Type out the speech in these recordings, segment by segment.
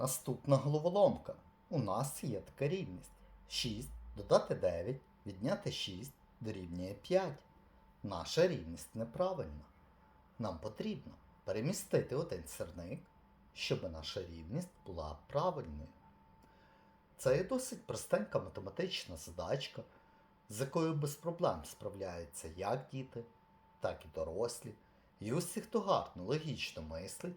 Наступна головоломка. У нас є така рівність. 6 додати 9, відняти 6 дорівнює 5. Наша рівність неправильна. Нам потрібно перемістити один сірник, щоб наша рівність була правильною. Це є досить простенька математична задачка, з якою без проблем справляються як діти, так і дорослі. І усі, хто гарно логічно мислить,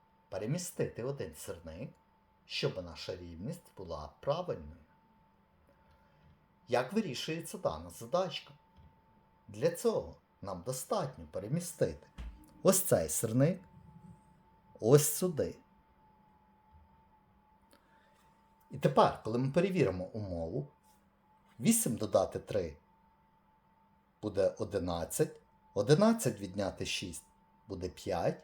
перемістити один сирник, щоб наша рівність була правильною. Як вирішується дана задачка? Для цього нам достатньо перемістити ось цей сирник ось сюди. І тепер, коли ми перевіримо умову, 8 додати 3 буде 11, 11 відняти 6 буде 5,